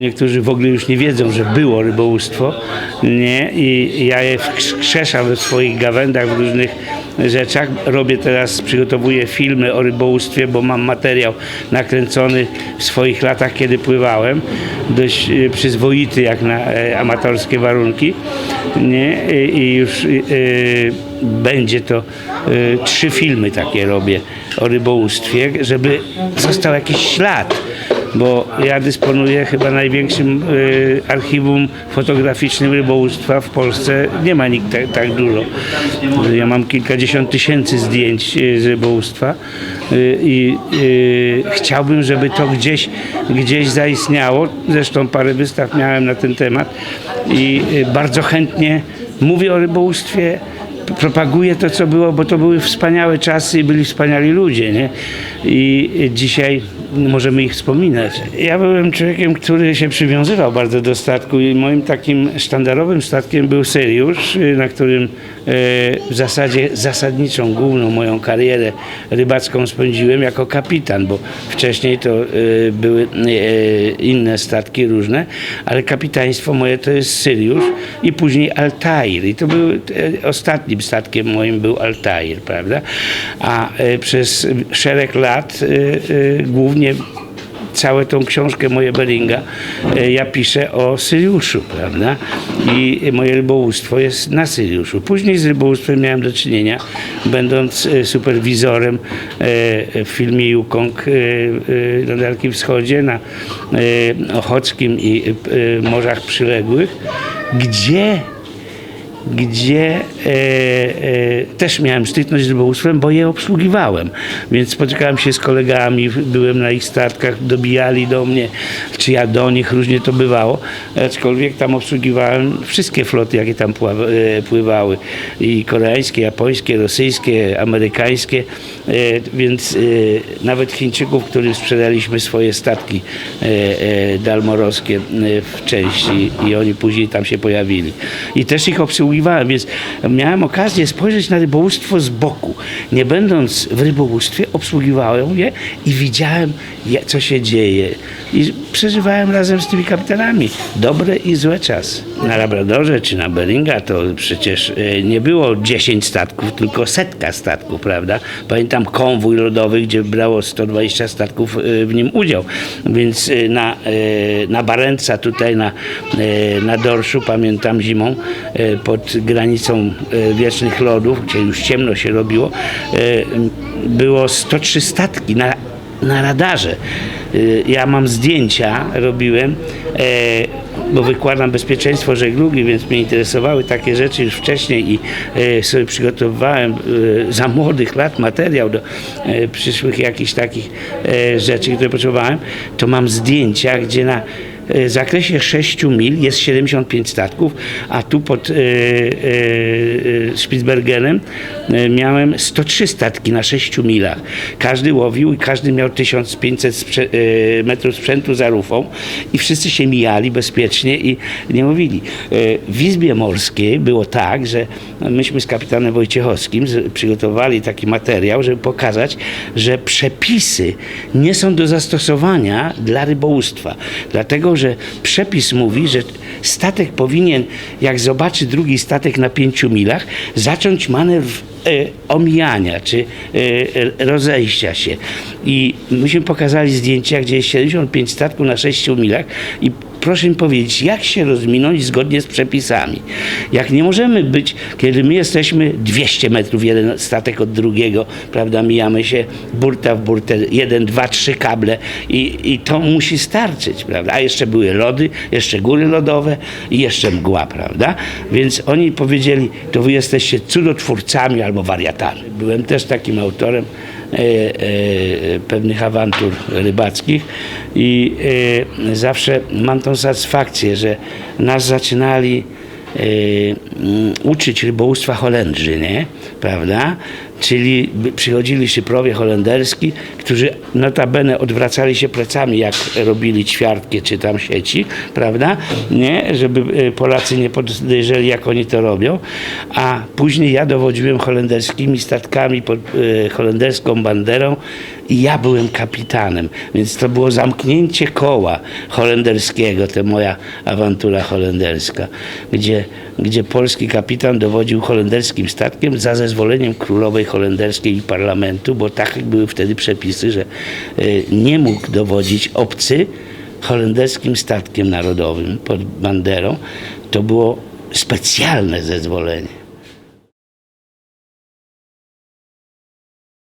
Niektórzy w ogóle już nie wiedzą, że było rybołówstwo, nie? I ja je wskrzeszam we swoich gawędach, w różnych rzeczach. Robię teraz, przygotowuję filmy o rybołówstwie, bo mam materiał nakręcony w swoich latach, kiedy pływałem. Dość e, przyzwoity jak na e, amatorskie warunki, nie? I, już e, będzie to e, trzy filmy takie robię o rybołówstwie, żeby został jakiś ślad bo ja dysponuję chyba największym y, archiwum fotograficznym rybołówstwa w Polsce. Nie ma nikt tak, tak dużo. Ja mam kilkadziesiąt tysięcy zdjęć y, z rybołówstwa y, i y, chciałbym, żeby to gdzieś, gdzieś zaistniało. Zresztą parę wystaw miałem na ten temat i y, bardzo chętnie mówię o rybołówstwie propaguję to, co było, bo to były wspaniałe czasy i byli wspaniali ludzie, nie? I dzisiaj możemy ich wspominać. Ja byłem człowiekiem, który się przywiązywał bardzo do statku i moim takim sztandarowym statkiem był Syriusz, y, na którym e, w zasadzie zasadniczą, główną moją karierę rybacką spędziłem jako kapitan, bo wcześniej to e, były e, inne statki różne, ale kapitaństwo moje to jest Syriusz i później Altair i to był ostatnim statkiem moim był Altair, prawda? A przez szereg lat e, głównie całą tą książkę moje Beringa e, ja piszę o Syriuszu, prawda? I moje rybołówstwo jest na Syriuszu. Później z rybołówstwem miałem do czynienia, będąc e, superwizorem e, w filmie Yukong na Dalekim Wschodzie, na Ochockim i morzach przyległych, gdzie gdzie e, też miałem styczność z rybołówstwem, bo je obsługiwałem. Więc spotykałem się z kolegami, byłem na ich statkach, dobijali do mnie, czy ja do nich, różnie to bywało. Aczkolwiek tam obsługiwałem wszystkie floty, jakie tam e, pływały. I koreańskie, japońskie, rosyjskie, amerykańskie. E, więc e, nawet Chińczyków, którym sprzedaliśmy swoje statki dalmorowskie w części i oni później tam się pojawili. I też ich obsługiwałem, więc miałem okazję spojrzeć na rybołówstwo z boku. Nie będąc w rybołówstwie, obsługiwałem je i widziałem, co się dzieje. I przeżywałem razem z tymi kapitanami dobre i złe czasy. Na Labradorze czy na Beringa to przecież e, nie było 10 statków, tylko setka statków, prawda? Pamiętam konwój lodowy, gdzie brało 120 statków e, w nim udział. Więc e, na, na Barenca tutaj na, na dorszu, pamiętam zimą, pod granicą wiecznych lodów, gdzie już ciemno się robiło, e, było 103 statki na, na radarze. Y, Ja mam zdjęcia, robiłem, e, bo wykładam bezpieczeństwo żeglugi, więc mnie interesowały takie rzeczy już wcześniej i sobie przygotowywałem za młodych lat materiał do przyszłych jakichś takich rzeczy, które potrzebowałem. To mam zdjęcia, gdzie na w zakresie 6 mil jest 75 statków, a tu pod e, e, Spitsbergenem miałem 103 statki na 6 milach. Każdy łowił i każdy miał 1500 sprze- metrów sprzętu za rufą i wszyscy się mijali bezpiecznie i nie mówili. W Izbie Morskiej było tak, że myśmy z kapitanem Wojciechowskim przygotowali taki materiał, żeby pokazać, że przepisy nie są do zastosowania dla rybołówstwa. Dlatego, że przepis mówi, że statek powinien, jak zobaczy drugi statek na pięciu milach, zacząć manewr e, omijania czy e, rozejścia się. I myśmy pokazali zdjęcia, gdzie jest 75 statków na 6 milach i proszę mi powiedzieć, jak się rozminąć zgodnie z przepisami. Jak nie możemy być, kiedy my jesteśmy 200 metrów jeden statek od drugiego, prawda, mijamy się burta w burtę, jeden, dwa, trzy kable i, i to musi starczyć, prawda. A jeszcze były lody, jeszcze góry lodowe i jeszcze mgła, prawda. Więc oni powiedzieli, to wy jesteście cudotwórcami albo wariatami. Byłem też takim autorem e, e, pewnych awantur rybackich i e, zawsze mam tą satysfakcję, że nas zaczynali mm, uczyć rybołówstwa Holendrzy, nie? Prawda? Czyli przychodzili szyprowie holenderski, którzy notabene odwracali się plecami, jak robili ćwiartkie czy tam sieci, prawda? Nie, żeby e, Polacy nie podejrzeli, jak oni to robią. A później ja dowodziłem holenderskimi statkami pod e, holenderską banderą i ja byłem kapitanem. Więc to było zamknięcie koła holenderskiego, to moja awantura holenderska, gdzie, gdzie polski kapitan dowodził holenderskim statkiem za zezwoleniem królowej holenderskiej i parlamentu, bo tak były wtedy przepisy, że y, nie mógł dowodzić obcy holenderskim statkiem narodowym pod banderą. To było specjalne zezwolenie.